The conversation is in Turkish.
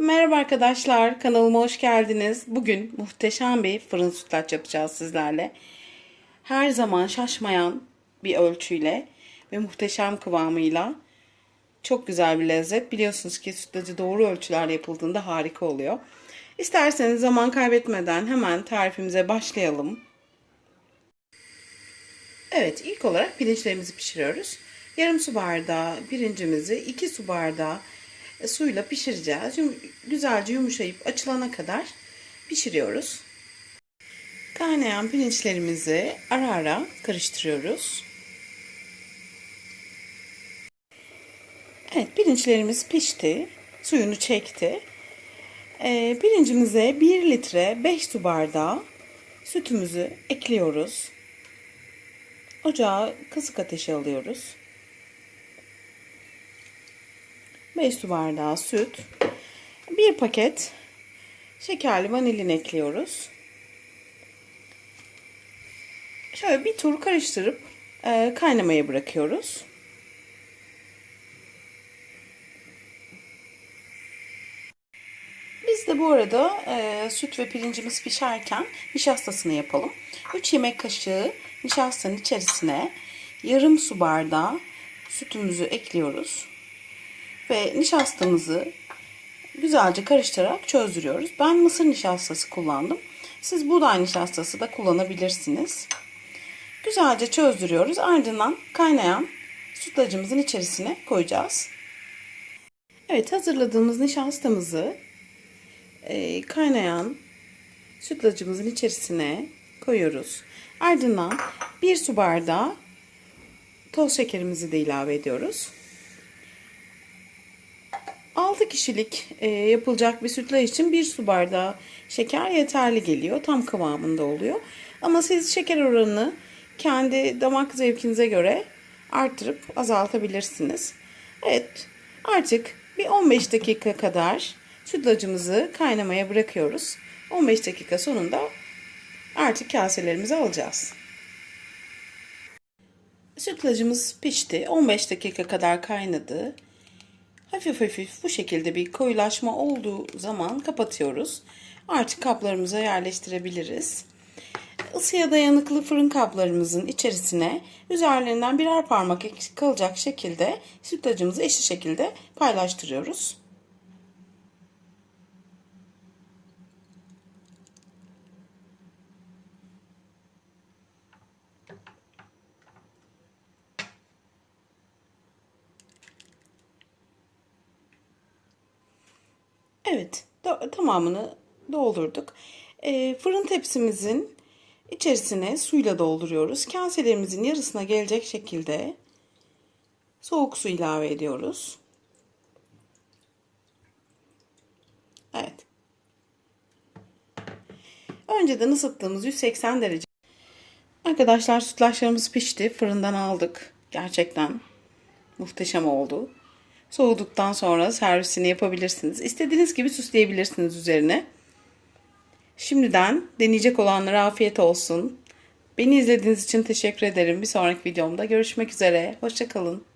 Merhaba arkadaşlar, kanalıma hoş geldiniz. Bugün muhteşem bir fırın sütlaç yapacağız sizlerle. Her zaman şaşmayan bir ölçüyle ve muhteşem kıvamıyla çok güzel bir lezzet. Biliyorsunuz ki sütlacı doğru ölçülerle yapıldığında harika oluyor. İsterseniz zaman kaybetmeden hemen tarifimize başlayalım. Evet, ilk olarak pirinçlerimizi pişiriyoruz. Yarım su bardağı pirincimizi 2 su bardağı e, suyla pişireceğiz. Güzelce yumuşayıp açılana kadar pişiriyoruz. Kaynayan pirinçlerimizi ara ara karıştırıyoruz. Evet, pirinçlerimiz pişti. Suyunu çekti. Ee, pirincimize 1 litre 5 su bardağı sütümüzü ekliyoruz. Ocağa kısık ateşe alıyoruz. 5 su bardağı süt. 1 paket şekerli vanilin ekliyoruz. Şöyle bir tur karıştırıp e, kaynamaya bırakıyoruz. Biz de bu arada e, süt ve pirincimiz pişerken nişastasını yapalım. 3 yemek kaşığı nişastanın içerisine yarım su bardağı sütümüzü ekliyoruz. Ve nişastamızı güzelce karıştırarak çözdürüyoruz. Ben mısır nişastası kullandım. Siz buğday nişastası da kullanabilirsiniz. Güzelce çözdürüyoruz. Ardından kaynayan sütlacımızın içerisine koyacağız. Evet hazırladığımız nişastamızı e, kaynayan sütlacımızın içerisine koyuyoruz. Ardından bir su bardağı toz şekerimizi de ilave ediyoruz. 6 kişilik e, yapılacak bir sütlaç için 1 su bardağı şeker yeterli geliyor. Tam kıvamında oluyor. Ama siz şeker oranını kendi damak zevkinize göre artırıp azaltabilirsiniz. Evet artık bir 15 dakika kadar sütlacımızı kaynamaya bırakıyoruz. 15 dakika sonunda artık kaselerimizi alacağız. Sütlacımız pişti. 15 dakika kadar kaynadı. Hafif hafif bu şekilde bir koyulaşma olduğu zaman kapatıyoruz. Artık kaplarımıza yerleştirebiliriz. Isıya dayanıklı fırın kaplarımızın içerisine üzerlerinden birer parmak eksik kalacak şekilde sütlacımızı eşit şekilde paylaştırıyoruz. Evet, do- tamamını doldurduk. Ee, fırın tepsimizin içerisine suyla dolduruyoruz. Kaselerimizin yarısına gelecek şekilde soğuk su ilave ediyoruz. Evet. Önceden ısıttığımız 180 derece. Arkadaşlar sütlaçlarımız pişti. Fırından aldık. Gerçekten muhteşem oldu. Soğuduktan sonra servisini yapabilirsiniz. İstediğiniz gibi süsleyebilirsiniz üzerine. Şimdiden deneyecek olanlara afiyet olsun. Beni izlediğiniz için teşekkür ederim. Bir sonraki videomda görüşmek üzere. Hoşçakalın.